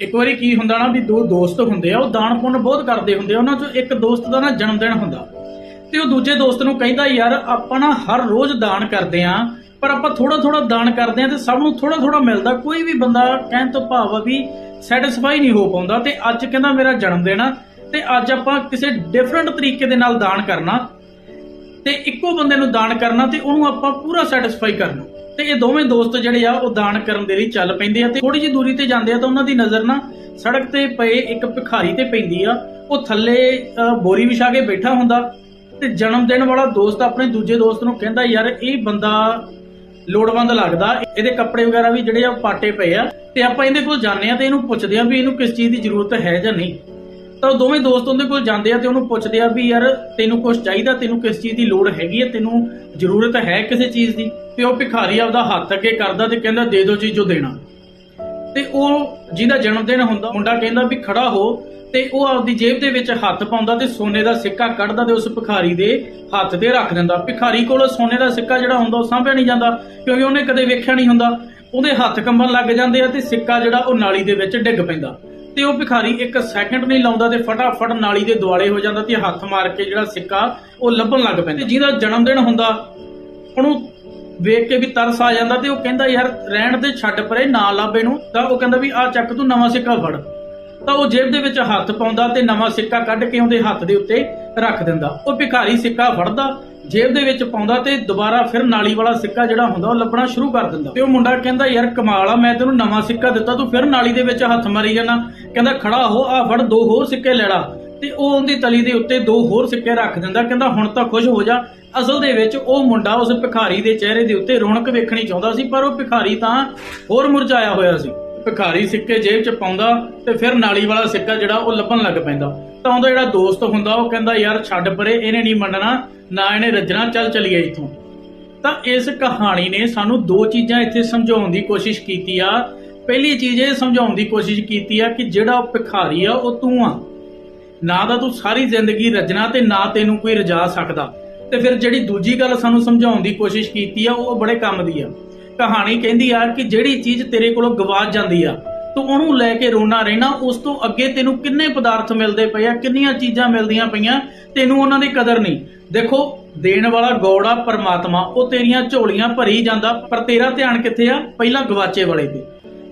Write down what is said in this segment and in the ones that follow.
ਇੱਕ ਵਾਰੀ ਕੀ ਹੁੰਦਾ ਨਾ ਵੀ ਦੋ ਦੋਸਤ ਹੁੰਦੇ ਆ, ਉਹ ਦਾਨ ਪੁੰਨ ਬਹੁਤ ਕਰਦੇ ਹੁੰਦੇ ਆ, ਉਹਨਾਂ ਚੋਂ ਇੱਕ ਦੋਸਤ ਦਾ ਨਾ ਜਨਮ ਦਿਨ ਹੁੰਦਾ। ਤੇ ਉਹ ਦੂਜੇ ਦੋਸਤ ਨੂੰ ਕਹਿੰਦਾ, ਯਾਰ, ਆਪਾਂ ਨਾ ਹਰ ਰੋਜ਼ ਦਾਨ ਕਰਦੇ ਆ, ਪਰ ਆਪਾਂ ਥੋੜਾ ਥੋੜਾ ਦਾਨ ਕਰਦੇ ਆ ਤੇ ਸਭ ਨੂੰ ਥੋੜਾ ਥੋੜਾ ਮਿਲਦਾ। ਕੋਈ ਵੀ ਬੰਦਾ ਕਹਿਣ ਤੋਂ ਭਾਵ ਆ ਵੀ ਸੈਟੀਸਫਾਈ ਨਹੀਂ ਹੋ ਪਾਉਂਦਾ ਤੇ ਅੱਜ ਕਹਿੰਦਾ ਮੇਰਾ ਜਨਮ ਦਿਨ ਆ ਤੇ ਅੱਜ ਆਪਾਂ ਕਿਸੇ ਡਿਫਰੈਂਟ ਤਰੀਕੇ ਦੇ ਨਾਲ ਦਾਨ ਕਰਨਾ ਤੇ ਇੱਕੋ ਬੰਦੇ ਨੂੰ ਦਾਨ ਕਰਨਾ ਤੇ ਉਹਨੂੰ ਆਪਾਂ ਪੂਰਾ ਸੈਟੀਸਫਾਈ ਕਰਨਾ। ਤੇ ਇਹ ਦੋਵੇਂ ਦੋਸਤ ਜਿਹੜੇ ਆ, ਉਹ ਦਾਨ ਕਰਨ ਦੇ ਲਈ ਚੱਲ ਪੈਂਦੇ ਆ ਤੇ ਥੋੜੀ ਜਿਹੀ ਦੂਰੀ ਤੇ ਜਾਂਦੇ ਆ ਤਾਂ ਉਹਨਾਂ ਦੀ ਨਜ਼ਰ ਨਾ ਸੜਕ ਤੇ ਪਏ ਇੱਕ ਭਿਖਾਰੀ ਤੇ ਪੈਂਦੀ ਆ। ਉਹ ਥੱਲੇ ਬੋਰੀ ਵਿਛਾ ਕੇ ਬੈਠਾ ਹੁੰਦਾ ਤੇ ਜਨਮ ਦਿਨ ਵਾਲਾ ਦੋਸਤ ਆਪਣੇ ਦੂਜੇ ਦੋਸਤ ਨੂੰ ਕਹਿੰਦਾ, ਯਾਰ, ਇਹ ਬੰਦਾ ਲੋੜਵੰਦ ਲੱਗਦਾ। ਇਹਦੇ ਕੱਪੜੇ ਵਗੈਰਾ ਵੀ ਜਿਹੜੇ ਆ ਪਾਟੇ ਪਏ ਆ ਤੇ ਆਪਾਂ ਇਹਦੇ ਕੋਲ ਜਾਂਦੇ ਆ ਤੇ ਇਹਨੂੰ ਪੁੱਛਦੇ ਆ ਵੀ ਇਹਨੂੰ ਕਿਸ ਚੀਜ਼ ਦੀ ਜ਼ਰੂਰਤ ਹੈ ਜਾਂ ਨਹੀਂ? ਤਾਂ ਉਹ ਦੋਵੇਂ ਦੋਸਤ ਉਹਦੇ ਕੋਲ ਜਾਂਦੇ ਆ ਤੇ ਉਹਨੂੰ ਪੁੱਛਦੇ ਆ ਵੀ ਯਾਰ ਤੈਨੂੰ ਕੁਝ ਚਾਹੀਦਾ, ਤੈਨੂੰ ਕਿਸ ਚੀਜ਼ ਦੀ ਲੋੜ ਹੈਗੀ ਹੈ ਤੈਨੂੰ ਜ਼ਰੂਰਤ ਹੈ ਕਿਸੇ ਚੀਜ਼ ਦੀ? ਤੇ ਉਹ ਭਿਖਾਰੀ ਆਪਦਾ ਹੱਥ ਅੱਗੇ ਕਰਦਾ ਤੇ ਕਹਿੰਦਾ ਦੇ ਦਿਓ ਜੀ ਜੋ ਦੇਣਾ। ਤੇ ਉਹ ਜਿਹਦਾ ਜਨਮ ਦਿਨ ਹੁੰਦਾ, ਮੁੰਡਾ ਕਹਿੰਦਾ ਵੀ ਖੜਾ ਹੋ ਤੇ ਉਹ ਆਪਦੀ ਜੇਬ ਦੇ ਵਿੱਚ ਹੱਥ ਪਾਉਂਦਾ ਤੇ ਸੋਨੇ ਦਾ ਸਿੱਕਾ ਕੱਢਦਾ ਤੇ ਉਸ ਭਿਖਾਰੀ ਦੇ ਹੱਥ ਤੇ ਰੱਖ ਦਿੰਦਾ। ਭਿਖਾਰੀ ਕੋਲ ਸੋਨੇ ਦਾ ਸਿੱਕਾ ਜਿਹੜਾ ਹੁੰਦਾ ਉਹ ਸਾਂਭਿਆ ਨਹੀਂ ਜਾਂਦਾ, ਕਿਉਂਕਿ ਉਹਨੇ ਕਦੇ ਵੇਖਿਆ ਨਹੀਂ ਹੁੰਦਾ। ਉਹਦੇ ਹੱਥ ਕੰਬਣ ਲੱਗ ਜਾਂਦੇ ਆ ਤੇ ਸਿੱਕਾ ਜਿਹੜਾ ਉਹ ਨਾਲੀ ਦੇ ਵਿੱਚ ਡਿੱਗ ਪੈਂਦਾ। ਤੇ ਉਹ ਭਿਖਾਰੀ ਇੱਕ ਸੈਕਿੰਡ ਨਹੀਂ ਲਾਉਂਦਾ ਤੇ ਫਟਾਫਟ ਨਾਲੀ ਦੇ ਦੁਆਲੇ ਹੋ ਜਾਂਦਾ ਤੇ ਹੱਥ ਮਾਰ ਕੇ ਜਿਹੜਾ ਸਿੱਕਾ ਉਹ ਲੱਭਣ ਲੱਗ ਪੈਂਦਾ। ਜਿਹਦਾ ਜਨਮ ਦਿਨ ਹੁੰਦਾ, ਉਹਨੂੰ ਵੇਖ ਕੇ ਵੀ ਤਰਸ ਆ ਜਾਂਦਾ ਤੇ ਉਹ ਕਹਿੰਦਾ, ਯਾਰ, ਰਹਿਣ ਦੇ ਛੱਡ ਪਰੇ, ਨਾ ਲੱਭ ਇਹਨੂੰ। ਤਾਂ ਉਹ ਕਹਿੰਦਾ ਵੀ, ਆ ਚੱਕ ਤੂੰ ਨਵਾਂ ਸਿੱਕਾ ਫੜ। ਤਾਂ ਉਹ ਜੇਬ ਦੇ ਵਿੱਚ ਹੱਥ ਪਾਉਂਦਾ ਤੇ ਨਵਾਂ ਸਿੱਕਾ ਕੱਢ ਕੇ ਉਹਦੇ ਹੱਥ ਦੇ ਉੱਤੇ ਰੱਖ ਦਿੰਦਾ। ਉਹ ਭਿਖਾਰੀ ਸਿੱਕਾ ਫੜਦਾ, ਜੇਬ ਦੇ ਵਿੱਚ ਪਾਉਂਦਾ ਤੇ ਦੁਬਾਰਾ ਫਿਰ ਨਾਲੀ ਵਾਲਾ ਸਿੱਕਾ ਜਿਹੜਾ ਹੁੰਦਾ ਉਹ ਲੱਭਣਾ ਸ਼ੁਰੂ ਕਰ ਦਿੰਦਾ। ਤੇ ਉਹ ਮੁੰਡਾ ਕਹਿੰਦਾ, ਯਾਰ ਕਮਾਲ ਆ, ਮੈਂ ਤੈਨੂੰ ਨਵਾਂ ਸਿੱਕਾ ਦਿੱਤਾ, ਤੂੰ ਫਿਰ ਨਾਲੀ ਦੇ ਵਿੱਚ ਹੱਥ ਮਾਰੀ ਜਾਣਾ। ਕਹਿੰਦਾ, ਖੜਾ ਹੋ, ਆ ਫੜ, ਦੋ ਹੋਰ ਸਿੱਕੇ ਲੈ ਲਾ। ਤੇ ਉਹ ਉਹਦੀ ਤਲੀ ਦੇ ਉੱਤੇ ਦੋ ਹੋਰ ਸਿੱਕੇ ਰੱਖ ਦਿੰਦਾ, ਕਹਿੰਦਾ, ਹੁਣ ਤਾਂ ਖੁਸ਼ ਹੋ ਜਾ। ਅਸਲ ਦੇ ਵਿੱਚ ਉਹ ਮੁੰਡਾ ਉਸ ਭਿਖਾਰੀ ਦੇ ਚਿਹਰੇ ਦੇ ਉੱਤੇ ਰੌਣਕ ਵੇਖਣੀ ਚਾਹੁੰਦਾ ਸੀ, ਪਰ ਉਹ ਭਿਖਾਰੀ ਤਾਂ ਹੋਰ ਮੁਰਝਾਇਆ ਹੋਇਆ ਸੀ। ਭਿਖਾਰੀ ਸਿੱਕੇ ਜੇਬ 'ਚ ਪਾਉਂਦਾ ਤੇ ਫਿਰ ਨਾਲੀ ਵਾਲਾ ਸਿੱਕਾ ਜਿਹੜਾ ਉਹ ਲੱਭਣ ਲੱਗ ਪੈਂਦਾ। ਤਾਂ ਉਹਦਾ ਜਿਹੜਾ ਦੋਸਤ ਹੁੰਦਾ, ਉਹ ਕਹਿੰਦਾ, ਯਾਰ, ਛੱਡ ਪਰੇ, ਇਹਨੇ ਨਹੀਂ ਮੰਨਣਾ, ਨਾ ਇਹਨੇ ਰੱਜਣਾ, ਚੱਲ ਚਲੀਏ ਇੱਥੋਂ। ਤਾਂ ਇਸ ਕਹਾਣੀ ਨੇ ਸਾਨੂੰ ਦੋ ਚੀਜ਼ਾਂ ਇੱਥੇ ਸਮਝਾਉਣ ਦੀ ਕੋਸ਼ਿਸ਼ ਕੀਤੀ ਆ। ਪਹਿਲੀ ਚੀਜ਼ ਇਹ ਸਮਝਾਉਣ ਦੀ ਕੋਸ਼ਿਸ਼ ਕੀਤੀ ਆ ਕਿ ਜਿਹੜਾ ਉਹ ਭਿਖਾਰੀ ਆ, ਉਹ ਤੂੰ ਆ। ਨਾ ਤਾਂ ਤੂੰ ਸਾਰੀ ਜ਼ਿੰਦਗੀ ਰਜਣਾ ਤੇ ਨਾ ਤੈਨੂੰ ਕੋਈ ਰਜਾ ਸਕਦਾ। ਤੇ ਫਿਰ ਜਿਹੜੀ ਦੂਜੀ ਗੱਲ ਸਾਨੂੰ ਸਮਝਾਉਣ ਦੀ ਕੋਸ਼ਿਸ਼ ਕੀਤੀ ਆ, ਉਹ ਬੜੇ ਕੰਮ ਦੀ ਆ। ਕਹਾਣੀ ਕਹਿੰਦੀ ਆ ਕਿ ਜਿਹੜੀ ਚੀਜ਼ ਤੇਰੇ ਕੋਲੋਂ ਗਵਾਚ ਜਾਂਦੀ ਆ, ਤੂੰ ਉਹਨੂੰ ਲੈ ਕੇ ਰੋਣਾ ਰਹਿਣਾ, ਉਸ ਤੋਂ ਅੱਗੇ ਤੈਨੂੰ ਕਿੰਨੇ ਪਦਾਰਥ ਮਿਲਦੇ ਪਏ ਆ, ਕਿੰਨੀਆਂ ਚੀਜ਼ਾਂ ਮਿਲਦੀਆਂ ਪਈਆਂ, ਤੈਨੂੰ ਉਹਨਾਂ ਦੀ ਕਦਰ ਨਹੀਂ। ਦੇਖੋ, ਦੇਣ ਵਾਲਾ ਗੌੜਾ ਪਰਮਾਤਮਾ, ਉਹ ਤੇਰੀਆਂ ਝੋਲੀਆਂ ਭਰੀ ਜਾਂਦਾ, ਪਰ ਤੇਰਾ ਧਿਆਨ ਕਿੱਥੇ ਆ? ਪਹਿਲਾਂ ਗਵਾਚੇ ਵਾਲੇ ਤੇ।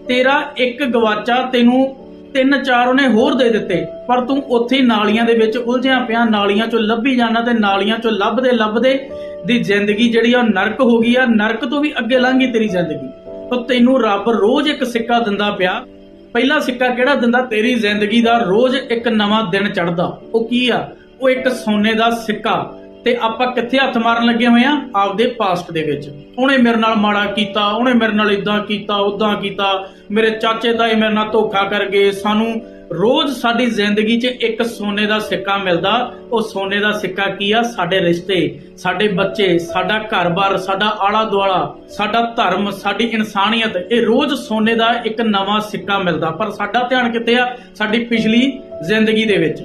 ਤੇਰਾ ਇੱਕ ਗਵਾਚਾ ਤੈਨੂੰ ਤਿੰਨ ਚਾਰ ਉਹਨੇ ਹੋਰ ਦੇ ਦਿੱਤੇ, ਪਰ ਤੂੰ ਉੱਥੇ ਨਾਲੀਆਂ ਦੇ ਵਿੱਚ ਉਲਝਿਆ ਪਿਆ, ਨਾਲੀਆਂ ਚੋਂ ਲੱਭੀ ਜਾਣਾ ਤੇ ਨਾਲੀਆਂ ਚੋਂ ਲੱਭਦੇ ਲੱਭਦੇ ਦੀ ਜ਼ਿੰਦਗੀ ਜਿਹੜੀ ਆ ਉਹ ਨਰਕ ਹੋ ਗਈ ਆ, ਨਰਕ ਤੋਂ ਵੀ ਅੱਗੇ ਲੰਘ ਤੇਰੀ ਜ਼ਿੰਦਗੀ। ਤਾਂ ਤੈਨੂੰ ਰੱਬ ਰੋਜ਼ ਇੱਕ ਸਿੱਕਾ ਦਿੰਦਾ ਪਿਆ। ਪਹਿਲਾ ਸਿੱਕਾ ਕਿਹੜਾ ਦਿੰਦਾ? ਤੇਰੀ ਜ਼ਿੰਦਗੀ ਦਾ ਰੋਜ਼ ਇੱਕ ਨਵਾਂ ਦਿਨ ਚੜ੍ਹਦਾ। ਉਹ ਕੀ ਆ? ਉਹ ਇੱਕ ਸੋਨੇ ਦਾ ਸਿੱਕਾ। ਤੇ ਆਪਾਂ ਕਿੱਥੇ ਹੱਥ ਮਾਰਨ ਲੱਗੇ ਹੋਏ ਆ? ਆਪਦੇ ਪਾਸਟ ਦੇ ਵਿੱਚ। ਉਹਨੇ ਮੇਰੇ ਨਾਲ ਮਾੜਾ ਕੀਤਾ, ਉਹਨੇ ਮੇਰੇ ਨਾਲ ਇਦਾਂ ਕੀਤਾ ਉਦਾਂ ਕੀਤਾ। ਮੇਰੇ ਚਾਚੇ ਤਾਏ ਮੇਰੇ ਨਾਲ ਧੋਖਾ ਕਰ ਗਏ। ਸਾਨੂੰ ਰੋਜ਼ ਸਾਡੀ ਜ਼ਿੰਦਗੀ 'ਚ ਇੱਕ ਸੋਨੇ ਦਾ ਸਿੱਕਾ ਮਿਲਦਾ। ਉਹ ਸੋਨੇ ਦਾ ਸਿੱਕਾ ਕੀ ਆ? ਸਾਡੇ ਰਿਸ਼ਤੇ, ਸਾਡੇ ਬੱਚੇ, ਸਾਡਾ ਘਰ-ਬਾਰ, ਸਾਡਾ ਆਲਾ-ਦੁਆਲਾ, ਸਾਡਾ ਧਰਮ, ਸਾਡੀ ਇਨਸਾਨੀਅਤ, ਇਹ ਰੋਜ਼ ਸੋਨੇ ਦਾ ਇੱਕ ਨਵਾਂ ਸਿੱਕਾ ਮਿਲਦਾ। ਪਰ ਸਾਡਾ ਧਿਆਨ ਕਿੱਥੇ ਆ? ਸਾਡੀ ਪਿਛਲੀ ਜ਼ਿੰਦਗੀ ਦੇ ਵਿੱਚ।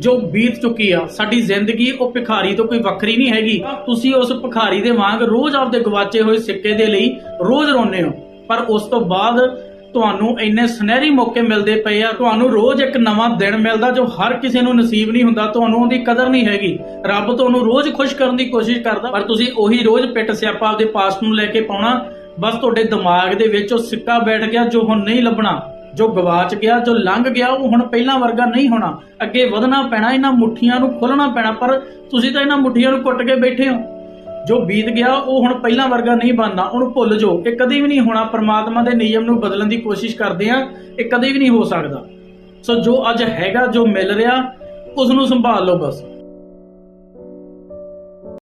ਜੋ ਬੀਤ ਚੁੱਕੀ ਆ, ਸਾਡੀ ਜ਼ਿੰਦਗੀ ਉਹ ਭਿਖਾਰੀ ਤੋਂ ਕੋਈ ਵੱਖਰੀ ਨਹੀਂ ਹੈਗੀ। ਤੁਸੀਂ ਉਸ ਭਿਖਾਰੀ ਦੇ ਵਾਂਗ ਰੋਜ਼ ਆਪਦੇ ਗਵਾਚੇ ਹੋਏ ਸਿੱਕੇ ਦੇ ਲਈ ਰੋਜ਼ ਰੋਂਦੇ ਹੋ। ਪਰ ਉਸ ਤੋਂ ਬਾਅਦ ਤੁਹਾਨੂੰ ਇੰਨੇ ਸੁਨਹਿਰੀ ਮੌਕੇ ਮਿਲਦੇ ਪਏ ਆ, ਤੁਹਾਨੂੰ ਰੋਜ਼ ਇੱਕ ਨਵਾਂ ਦਿਨ ਮਿਲਦਾ ਜੋ ਹਰ ਕਿਸੇ ਨੂੰ ਨਸੀਬ ਨਹੀਂ ਹੁੰਦਾ, ਤੁਹਾਨੂੰ ਉਹਦੀ ਕਦਰ ਨਹੀਂ ਹੈਗੀ। ਰੱਬ ਤੁਹਾਨੂੰ ਰੋਜ਼ ਖੁਸ਼ ਕਰਨ ਦੀ ਕੋਸ਼ਿਸ਼ ਕਰਦਾ, ਪਰ ਤੁਸੀਂ ਉਹੀ ਰੋਜ਼ ਪਿੱਟ ਸਿਆਪਾ ਆਪਦੇ ਪਾਸ ਨੂੰ ਲੈ ਕੇ ਪਾਉਣਾ, ਬਸ ਤੁਹਾਡੇ ਦਿਮਾਗ ਦੇ ਵਿੱਚ ਉਹ ਸਿੱਕਾ ਬੈਠ ਗਿਆ ਜੋ ਹੁਣ ਨਹੀਂ ਲੱਭਣਾ, ਜੋ ਗਵਾਚ ਗਿਆ, ਜੋ ਲੰਘ ਗਿਆ, ਉਹ ਹੁਣ ਪਹਿਲਾਂ ਵਰਗਾ ਨਹੀਂ ਹੋਣਾ। ਅੱਗੇ ਵਧਣਾ ਪੈਣਾ, ਇਹਨਾਂ ਮੁੱਠੀਆਂ ਨੂੰ ਖੋਲਣਾ ਪੈਣਾ, ਪਰ ਤੁਸੀਂ ਤਾਂ ਇਹਨਾਂ ਮੁੱਠੀਆਂ ਨੂੰ ਕੁੱਟ ਕੇ ਬੈਠੇ ਹੋ। ਜੋ ਬੀਤ ਗਿਆ ਉਹ ਹੁਣ ਪਹਿਲਾਂ ਵਰਗਾ ਨਹੀਂ ਬਣਨਾ, ਉਹਨੂੰ ਭੁੱਲ ਜਾਓ। ਇਹ ਕਦੇ ਵੀ ਨਹੀਂ ਹੋਣਾ, ਪਰਮਾਤਮਾ ਦੇ ਨਿਯਮ ਨੂੰ ਬਦਲਣ ਦੀ ਕੋਸ਼ਿਸ਼ ਕਰਦੇ ਆ ਇਹ ਕਦੇ ਵੀ ਨਹੀਂ ਹੋ ਸਕਦਾ। ਸੋ ਜੋ ਅੱਜ ਹੈਗਾ, ਜੋ ਮਿਲ ਰਿਹਾ ਉਸ ਨੂੰ ਸੰਭਾਲ ਲਓ ਬਸ।